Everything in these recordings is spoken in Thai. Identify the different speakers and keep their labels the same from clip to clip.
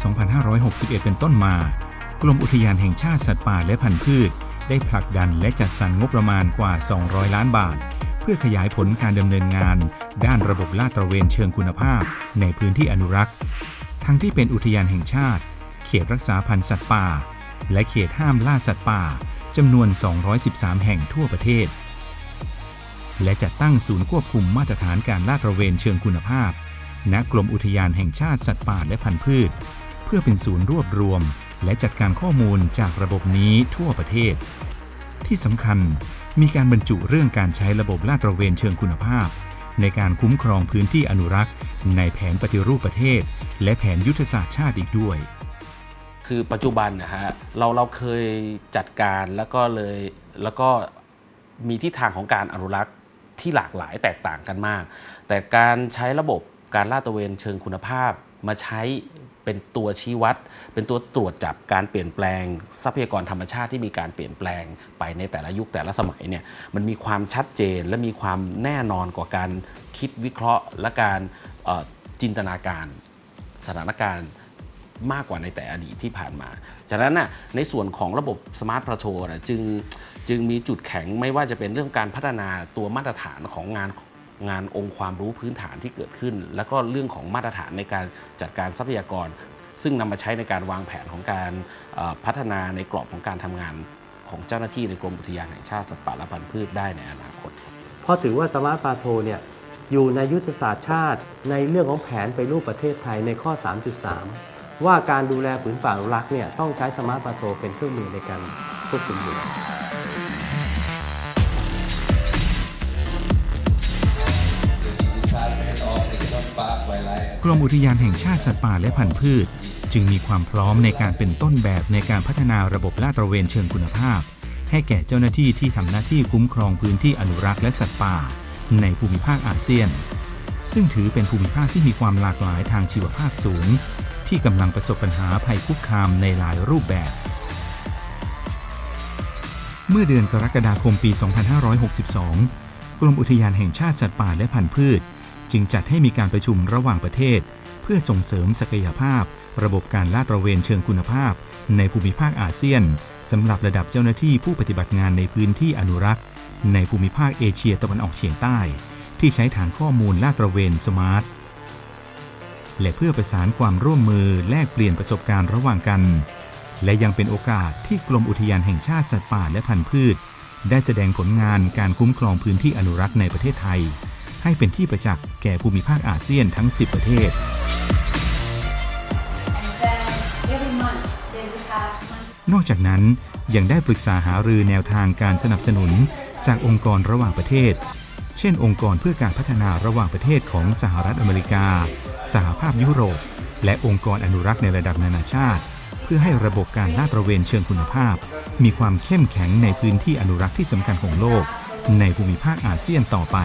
Speaker 1: 2561 เป็นต้นมา กรมอุทยานแห่งชาติสัตว์ป่าและพันธุ์พืช ได้ผลักดันและจัดสรรงบประมาณกว่า 200 ล้านบาท เพื่อขยายผลการดำเนินงาน ด้านระบบลาดตระเวนเชิงคุณภาพ ในพื้นที่อนุรักษ์ ทั้งที่เป็นอุทยานแห่งชาติ เขตรักษาพันธุ์สัตว์ป่า และเขตห้ามล่าสัตว์ป่าจำนวน 213 แห่งทั่วประเทศ และจัดตั้งศูนย์ควบคุมมาตรฐานการลาดตระเวนเชิงคุณภาพณกรมอุทยานแห่งชาติสัตว์ป่าและพันธุ์พืช พื่อเป็นศูนย์รวบรวม และจัดการข้อมูลจากระบบนี้ทั่วประเทศ ที่สำคัญมีการบรรจุเรื่องการใช้ระบบลาดตระเวนเชิงคุณภาพ ในการคุ้มครองพื้นที่อนุรักษ์ ในแผนปฏิรูปประเทศ และแผนยุทธศาสตร์ชาติอีกด้วย
Speaker 2: คือปัจจุบันนะฮะเราเราเคยจัดการแล้วก็เลยแล้วก็มีทิศทางของการอนุรักษ์ที่หลากหลายแตกต่างกันมาก แต่การใช้ระบบการลาดตระเวนเชิงคุณภาพมาใช้ เป็นตัวชี้วัด เป็นตัวตรวจจับการเปลี่ยนแปลง ทรัพยากรธรรมชาติที่มีการเปลี่ยนแปลงไปในแต่ละยุคแต่ละสมัยเนี่ยมันมีความชัดเจนและมีความแน่นอนกว่าการคิดวิเคราะห์ และการจินตนาการสถานการณ์มากกว่าในแต่อดีตที่ผ่านมา ฉะนั้นน่ะในส่วนของระบบ Smart p l a t e a u นะจึงจึงมีจุดแข็งไม่ว่าจะเป็นเรื่องการพัฒนาตัวมาตรฐานของงาน งานองค์ความรู้พื้นฐานที่เกิดขึ้น แล้วก็เรื่องของมาตรฐานในการจัดการทรัพยากร ซึ่งนำมาใช้ในการวางแผนของการพัฒนาในกรอบของการทำงานของเจ้าหน้าที่ในกรมอุทยานแห่งชาติสัตว์ป่าและพันธุ์พืชได้ในอนาคต
Speaker 3: เพราะถือว่าสมาร์ทปาโทเนี่ยอยู่ในยุทธศาสตร์ชาติในเรื่องของแผนไปรูปประเทศไทยในข้อ 3.3 ว่าการดูแลผืนป่าอนุรักษ์เนี่ยต้องใช้สมาร์ทปาโทเป็นเครื่องมือในการควบคุมอยู่
Speaker 1: กรมอุทยานแห่งชาติสัตว์ป่าและพันธุ์พืช จึงมีความพร้อมในการเป็นต้นแบบในการพัฒนาระบบลาดตระเวนเชิงคุณภาพ ให้แก่เจ้าหน้าที่ที่ทำหน้าที่คุ้มครองพื้นที่อนุรักษ์และสัตว์ป่า ในภูมิภาคอาเซียน ซึ่งถือเป็นภูมิภาคที่มีความหลากหลายทางชีวภาพสูง ที่กำลังประสบปัญหาภัยคุกคามในหลายรูปแบบ เมื่อเดือนกรกฎาคมปี 2562 กรมอุทยานแห่งชาติสัตว์ป่าและพันธุ์พืช จึงจัดให้มีการประชุมระหว่างประเทศ เพื่อส่งเสริมศักยภาพ ระบบการลาดตระเวนเชิงคุณภาพ ในภูมิภาคอาเซียนสำหรับระดับเจ้าหน้าที่ผู้ปฏิบัติงานในพื้นที่อนุรักษ์ ในภูมิภาคเอเชียตะวันออกเฉียงใต้ ที่ใช้ฐานข้อมูลลาดตระเวนสมาร์ทและเพื่อประสานความร่วมมือแลกเปลี่ยนประสบการณ์ระหว่างกัน และยังเป็นโอกาสที่กรมอุทยานแห่งชาติสัตว์ป่าและพันธุ์พืช ได้แสดงผลงานการคุ้มครองพื้นที่อนุรักษ์ในประเทศไทย ให้เป็นที่ประจักษ์แก่ภูมิภาคอาเซียนทั้ง 10 ประเทศ นอกจากนั้นยังได้ปรึกษาหารือแนวทางการสนับสนุนจากองค์กรระหว่างประเทศ เช่น องค์กรเพื่อการพัฒนาระหว่างประเทศของสหรัฐอเมริกา สหภาพยุโรป และองค์กรอนุรักษ์ในระดับนานาชาติ เพื่อให้ระบบการลาดตระเวนเชิงคุณภาพ มีความเข้มแข็งในพื้นที่อนุรักษ์ที่สำคัญของโลก ในภูมิภาคอาเซียนต่อไป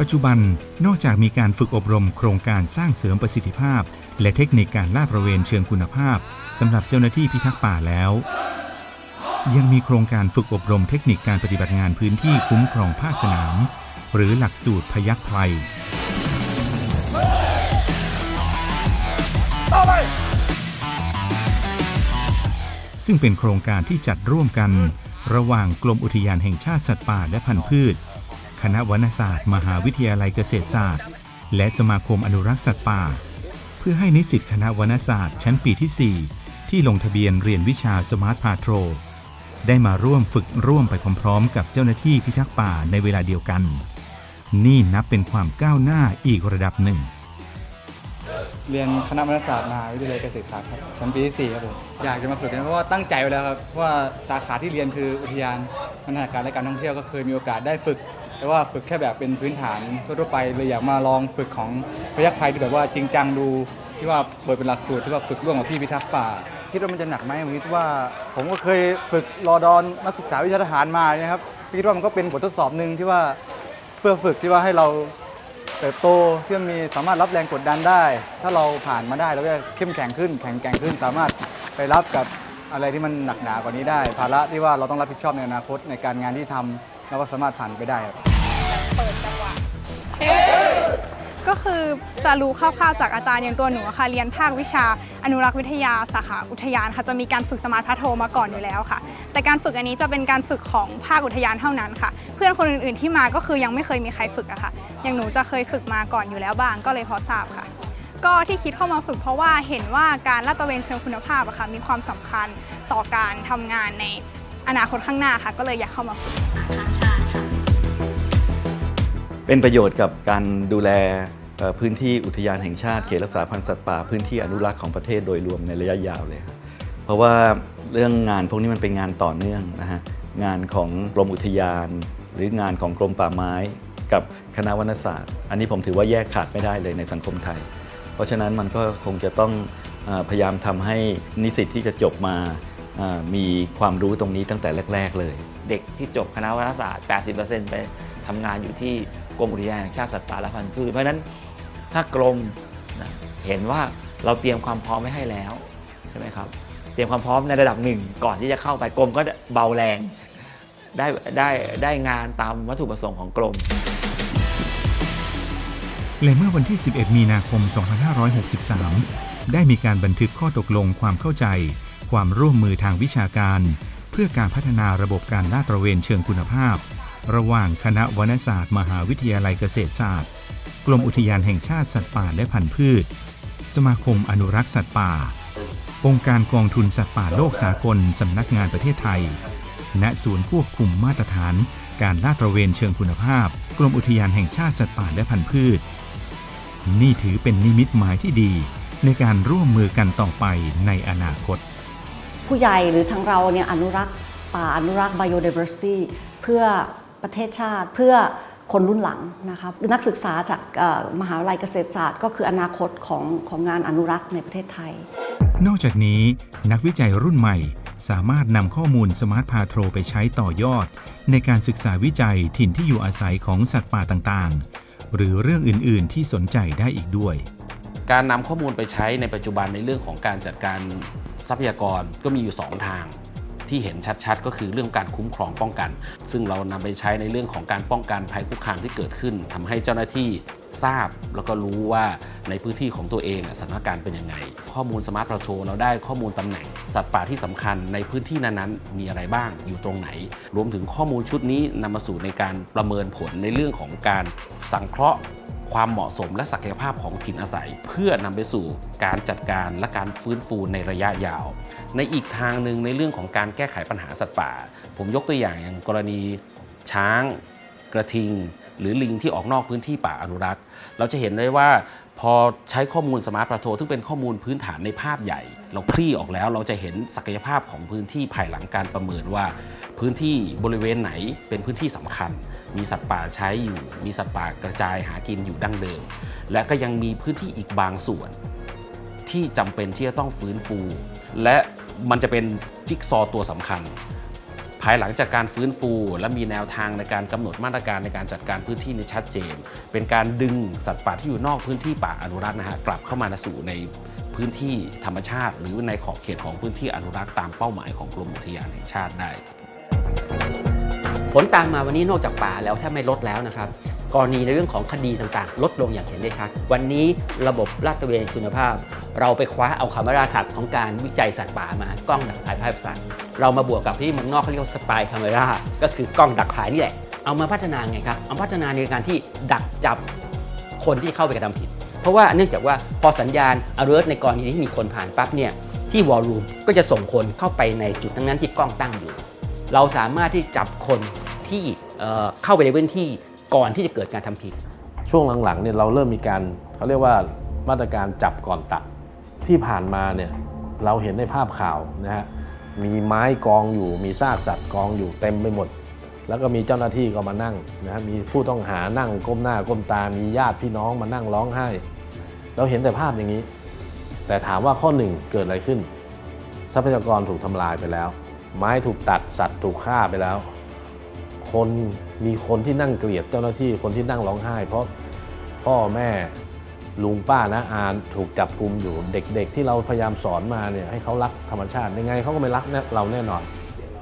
Speaker 1: ปัจจุบันนอกจากมีการฝึกอบรมโครงการสร้างเสริมประสิทธิภาพ และเทคนิคการลาดตระเวนเชิงคุณภาพสำหรับเจ้าหน้าที่พิทักษ์ป่าแล้ว ยังมีโครงการฝึกอบรมเทคนิคการปฏิบัติงานพื้นที่คุ้มครองภาคสนาม หรือหลักสูตรพยักภัยซึ่งเป็นโครงการที่จัดร่วมกัน ระหว่างกรมอุทยานแห่งชาติสัตว์ป่าและพันธุ์พืช ณะวรรณศาสตร์ มหาวิทยาลัยเกษตรศาสตร์ และสมาคมอนุรักษ์สัตว์ป่า เพื่อให้นิสิตคณะวรรณศาสตร์ ชั้นปีที่ 4 ที่ลงทะเบียนเรียนวิชาสมาร์ทพาโทรได้มาร่วมฝึกร่วมไปพร้อมๆ กับเจ้าหน้าที่พิทักษ์ป่าในเวลาเดียวกัน นี่นับเป็นความก้าวหน้าอีกระดับหนึ่ง
Speaker 4: เรียนคณะวรรณศาสตร์มหาวิทยาลัยเกษตรศาสตร์ครับชั้นปีที่สี่ครับผมอยากจะมาฝึกนเพราะว่าตั้งใจไว้แล้วครับเพราะว่าสาขาที่เรียนคืออุทยานพัฒนาการและการท่องเที่ยวก็เคยมีโอกาสได้ฝึก แต่ว่าฝึกแค่แบบเป็นพื้นฐานทั่วๆไปเลยอยากมาลองฝึกของพยัคฆ์ภัยที่แบบว่าจริงจังดูที่ว่าเปิดเป็นหลักสูตรที่ว่าฝึกร่วมกับพี่พิทักษ์ป่าคิดว่ามันจะหนักไหมผมคิดว่า ผมก็เคยฝึกรอดอนนักศึกษาวิชาทหารมานะครับคิดว่ามันก็เป็นบททดสอบหนึ่งที่ว่าเพื่อฝึกที่ว่าให้เราเติบโตที่มันมีสามารถรับแรงกดดันได้ ถ้าเราผ่านมาได้เราก็จะเข้มแข็งขึ้น แข็งแกร่งขึ้น สามารถไปรับกับอะไรที่มันหนักหนากว่านี้ได้ ภาระที่ว่าเราต้องรับผิดชอบในอนาคตในการงานที่ทำ เราก็สามารถผ่านไปได้ครับ
Speaker 5: ก็คือจะรู้คร่าวๆจากอาจารย์อย่างตัวหนูอะค่ะเรียนภาควิชาอนุรักษ์วิทยาสาขาอุทยานค่ะจะมีการฝึกสมาร์ทพาโทมาก่อนอยู่แล้วค่ะ แต่การฝึกอันนี้จะเป็นการฝึกของภาคอุทยานเท่านั้นค่ะ เพื่อนคนอื่นๆที่มาก็คือยังไม่เคยมีใครฝึกอะค่ะ อย่างหนูจะเคยฝึกมาก่อนอยู่แล้วบ้างก็เลยพอทราบค่ะ ก็ที่คิดเข้ามาฝึกเพราะว่าเห็นว่าการลาดตระเวนเชิงคุณภาพอะค่ะมีความสำคัญต่อการทำงานใน อนาคตข้างหน้าค่ะ ก็เลยอยากเข้ามาฝึก
Speaker 6: เป็นประโยชน์กับการดูแลเอ่อพื้นที่อุทยานแห่งชาติเขตรักษาพันธุ์สัตว์ป่าพื้นที่อนุรักษ์ของประเทศโดยรวมในระยะยาวเลยครับเพราะว่าเรื่องงานพวกนี้มันเป็นงานต่อเนื่องนะฮะงานของกรมอุทยาน หรืองานของกรมป่าไม้กับคณะวรรณศาสตร์ อันนี้ผมถือว่าแยกขาดไม่ได้เลยในสังคมไทย เพราะฉะนั้นมันก็คงจะต้องเออพยายามทำให้นิสิตที่จะจบมาเอ่อ มีความรู้ตรงนี้ตั้งแต่แรก ๆ เลย
Speaker 7: เด็กที่จบคณะวารศาสตร์ 80%ไปทำงานอยู่ที่กรมอุทยานแห่งชาติสัตว์ป่าและพันธุ์พืชเพราะฉะนั้นถ้ากรมนะเห็นว่าเราเตรียมความพร้อมไว้ให้แล้วใช่ไหมครับ เตรียมความพร้อมในระดับหนึ่งก่อนที่จะเข้าไปกรมก็เบาแรงได้ได้ได้งานตามวัตถุประสงค์ของกรม
Speaker 1: และเมื่อวันที่ 11 มีนาคม 2563 ได้มีการบันทึกข้อตกลงความเข้าใจ ความร่วมมือทางวิชาการ เพื่อการพัฒนาระบบการลาดตระเวนเชิงคุณภาพ ระหว่างคณะวณศาสตร์ มหาวิทยาลัยเกษตรศาสตร์ กรมอุทยานแห่งชาติสัตว์ป่าและพันธุ์พืช สมาคมอนุรักษ์สัตว์ป่า องค์การกองทุนสัตว์ป่าโลกสากลสำนักงานประเทศไทย ณศูนย์ควบคุมมาตรฐาน การลาดตระเวนเชิงคุณภาพ กรมอุทยานแห่งชาติสัตว์ป่าและพันธุ์พืช นี่ถือเป็นนิมิตหมายที่ดีในการร่วมมือกันต่อไปในอนาคต
Speaker 8: ผู้ใหญ่หรือทางเราเนี่ยอนุรักษ์ป่าอนุรักษ์ biodiversity เพื่อประเทศชาติเพื่อคนรุ่นหลังนะครับนักศึกษาจากเอ่อมหาวิทยาลัยเกษตรศาสตร์ ก็คืออนาคตของของงานอนุรักษ์ในประเทศไทย
Speaker 1: นอกจากนี้นักวิจัยรุ่นใหม่สามารถนำข้อมูลสมาร์ทพาโทรไปใช้ต่อยอด ในการศึกษาวิจัยถิ่นที่อยู่อาศัยของสัตว์ป่าต่างๆ หรือเรื่องอื่นๆที่สนใจได้อีกด้วย
Speaker 2: การนำข้อมูลไปใช้ในปัจจุบันในเรื่องของการจัดการ ทรัพยากรก็มีอยู่ 2 ทางที่เห็นชัดๆ ก็คือเรื่องการคุ้มครองป้องกัน ซึ่งเรานำไปใช้ในเรื่องของการป้องกันภัยคุกคามที่เกิดขึ้นทำให้เจ้าหน้าที่ทราบแล้วก็รู้ว่าในพื้นที่ของตัวเองสถานการณ์เป็นยังไง ข้อมูลสมาร์ทพาโทรเราได้ข้อมูลตำแหน่ง สัตว์ป่าที่สำคัญในพื้นที่นั้นๆ มีอะไรบ้างอยู่ตรงไหน รวมถึงข้อมูลชุดนี้นำมาสู่ในการประเมินผลในเรื่องของการสังเคราะห์ ความเหมาะสมและศักยภาพของถิ่นอาศัย เพื่อนำไปสู่การจัดการและการฟื้นฟูในระยะยาว ในอีกทางหนึ่งในเรื่องของการแก้ไขปัญหาสัตว์ป่า ผมยกตัวอย่างอย่างกรณีช้าง กระทิง หรือลิงที่ออกนอกพื้นที่ป่าอนุรักษ์ เราจะเห็นได้ว่า พอใช้ข้อมูลสมาร์ทพาโทซึ่งเป็นข้อมูลพื้นฐานในภาพใหญ่ เราคลี่ออกแล้วเราจะเห็นศักยภาพของพื้นที่ภายหลังการประเมินว่า พื้นที่บริเวณไหนเป็นพื้นที่สำคัญ มีสัตว์ป่าใช้อยู่ มีสัตว์ป่ากระจายหากินอยู่ดั้งเดิม และก็ยังมีพื้นที่อีกบางส่วน ที่จำเป็นที่จะต้องฟื้นฟู และมันจะเป็นจิ๊กซอตัวสำคัญ ภายหลังจากการฟื้นฟู และมีแนวทางในการกำหนดมาตรการในการจัดการพื้นที่ในชัดเจน เป็นการดึงสัตว์ป่าที่อยู่นอกพื้นที่ป่าอนุรักษ์นะฮะกลับเข้ามาสู่ในพื้นที่ธรรมชาติ หรือในขอบเขตของพื้นที่อนุรักษ์ตามเป้าหมายของกรมอุทยานแห่งชาติได้
Speaker 9: ผลตามมาวันนี้นอกจากป่าแล้วแทบไม่ลดแล้วนะครับ กรณีในเรื่องของคดีต่างๆ ลดลงอย่างเห็นได้ชัด วันนี้ระบบลาดตระเวนคุณภาพ เราไปคว้าเอาคำว่าราถัดของการวิจัยสัตว์ป่ามากล้องดักถ่ายภาพสัตว์เรามาบวกกับที่มืองอกเขาเรียกว่าสปายคาเมราก็คือกล้องดักถ่ายนี่แหละเอามาพัฒนาไงครับเอาพัฒนาในการที่ดักจับคนที่เข้าไปกระทำผิด เพราะว่าเนื่องจากว่าพอสัญญาณ alert ในกรณีที่มีคนผ่านปั๊บเนี่ยที่วอลลุ่มก็จะส่งคนเข้าไปในจุดทั้งนั้นที่กล้องตั้งอยู่ เราสามารถที่จับคนที่เข้าไปในพื้นที่ ก่อนที่จะเกิดการทำผิด
Speaker 10: ช่วงหลังๆเนี่ยเราเริ่มมีการเขาเรียกว่ามาตรการจับก่อนตัดที่ผ่านมาเนี่ยเราเห็นในภาพข่าวนะฮะมีไม้กองอยู่ มีซากสัตว์กองอยู่เต็มไปหมด แล้วก็มีเจ้าหน้าที่ก็มานั่งนะฮะมีผู้ต้องหานั่งก้มหน้าก้มตา มีญาติพี่น้องมานั่งร้องไห้ เราเห็นแต่ภาพอย่างนี้ แต่ถามว่าข้อหนึ่งเกิดอะไรขึ้น ทรัพยากรถูกทำลายไปแล้ว ไม้ถูกตัดสัตว์ถูกฆ่าไปแล้ว คนมีคนที่นั่งเกลียดเจ้าหน้าที่คนที่นั่งร้องไห้ เพราะพ่อแม่ลุงป้านะอาถูกจับกลุมอยู่เด็ก ๆ ที่เราพยายามสอนมาเนี่ยให้เขารักธรรมชาติยังไงเขาก็ไม่รักเราแน่นอน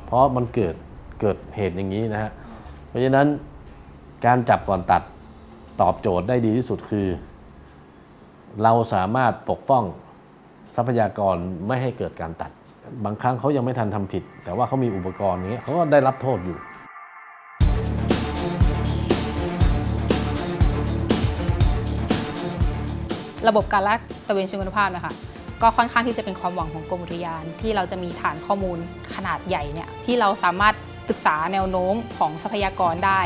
Speaker 10: เพราะมันเกิดเกิดเหตุอย่างนี้นะฮะเพราะฉะนั้นการจับก่อนตัดตอบโจทย์ได้ดีที่สุดคือ เราสามารถปกป้องทรัพยากรไม่ให้เกิดการตัด บางครั้งเขายังไม่ทันทำผิด แต่ว่าเขามีอุปกรณ์อย่างเงี้ยเขาก็ได้รับโทษอยู่
Speaker 11: ระบบการลาดตระเวนเชิงคุณภาพนะคะก็ค่อนข้างที่จะเป็นความหวังของกรมอุทยาน ที่เราจะมีฐานข้อมูลขนาดใหญ่เนี่ยที่เราสามารถศึกษาแนวโน้มของทรัพยากรได้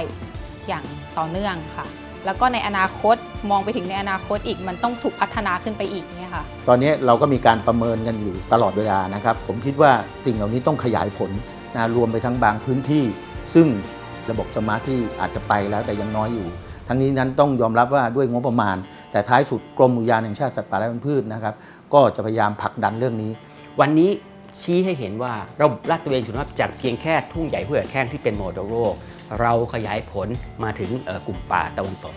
Speaker 11: อย่างต่อเนื่องค่ะ แล้วก็ในอนาคตมองไปถึงในอนาคตอีกมันต้องถูกพัฒนาขึ้นไปอีกเนี่ยค่ะ
Speaker 12: ตอนนี้เราก็มีการประเมินกันอยู่ตลอดเวลานะครับ ผมคิดว่าสิ่งเหล่านี้ต้องขยายผลนะรวมไปทั้งบางพื้นที่ ซึ่งระบบสมาร์ทที่อาจจะไปแล้วแต่ยังน้อยอยู่ ทั้งนี้นั้นต้องยอมรับว่าด้วยงบประมาณ แต่ท้ายสุดกรมอุทยานแห่งชาติสัตว์ป่าและพันธุ์พืชนะครับก็จะพยายามผลักดันเรื่องนี้
Speaker 9: วันนี้ชี้ให้เห็นว่าระบบลาดตระเวนคุณภาพจากเพียงแค่ทุ่งใหญ่ห้วยแข้งที่เป็นโมเดโลกเราขยายผลมาถึงกลุ่มป่าตะวันตก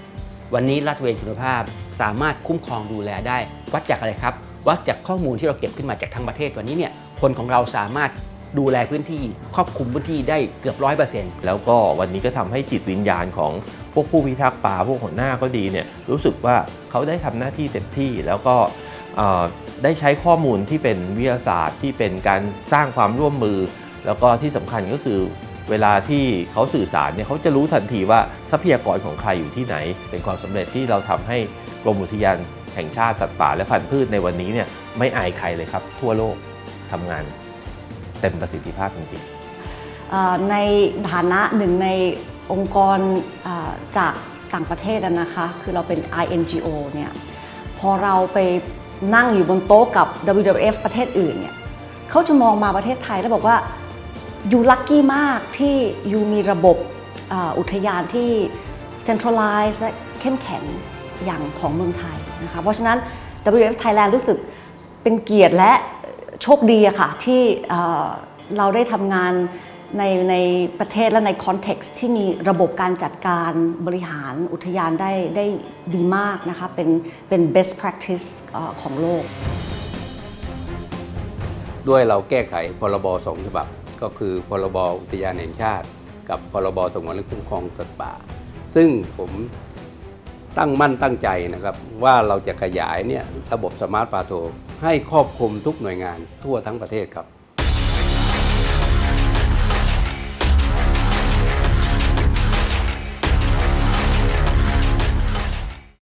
Speaker 9: วันนี้ลาดตระเวนคุณภาพสามารถคุ้มครองดูแลได้ วัดจากอะไรครับวัดจากข้อมูลที่เราเก็บขึ้นมาจากทั้งประเทศวันนี้เนี่ยคนของเราสามารถ ดูแลพื้นที่ครอบคลุมพื้นที่ได้เกือบร้อยเปอร์เซ็นต์
Speaker 13: แล้วก็วันนี้ก็ทำให้จิตวิญญาณของพวกผู้พิทักษ์ป่าพวกหัวหน้าก็ดีเนี่ยรู้สึกว่าเขาได้ทำหน้าที่เต็มที่แล้วก็ได้ใช้ข้อมูลที่เป็นวิทยาศาสตร์ที่เป็นการสร้างความร่วมมือ แล้วก็ที่สำคัญก็คือเวลาที่เขาสื่อสารเนี่ยเขาจะรู้ทันทีว่าทรัพยากรของใครอยู่ที่ไหน เป็นความสำเร็จที่เราทำให้กรมอุทยานแห่งชาติสัตว์ป่าและพันธุ์พืชในวันนี้เนี่ยไม่อายใครเลยครับ ทั่วโลกทำงาน เต็มประสิทธิภาพจริงๆ
Speaker 8: ในฐานะหนึ่งในองค์กรจากต่างประเทศนะคะ คือเราเป็น INGO เนี่ยพอเราไปนั่งอยู่บนโต๊ะกับ WWF ประเทศอื่นเนี่ยเขาจะมองมาประเทศไทยแล้วบอกว่าอยู่ลัคกี้มากที่อยู่มีระบบอออุทยานที่ centralize และเข้มแข็งอย่างของเมืองไทยนะคะเพราะฉะนั้น WWF Thailand รู้สึกเป็นเกียรติและ โชคดีอะค่ะที่เราได้ทำงานในในประเทศและในคอนเท็กซ์ที่มีระบบการจัดการบริหารอุทยานได้ได้ดีมากนะคะเป็นเป็น best practice อของโลก
Speaker 14: ด้วยเราแก้ไขพรบสองฉบับ ก็คือพรบอุทยานแห่งชาติ กับพรบสงวนและคุ้มครองสัตว์ป่า ซึ่งผมตั้งมั่นตั้งใจนะครับว่าเราจะขยายเนี่ยระบบสมาร์ทปาโท ให้ครอบคลุมทุกหน่วยงานทั่วทั้งประเทศครับ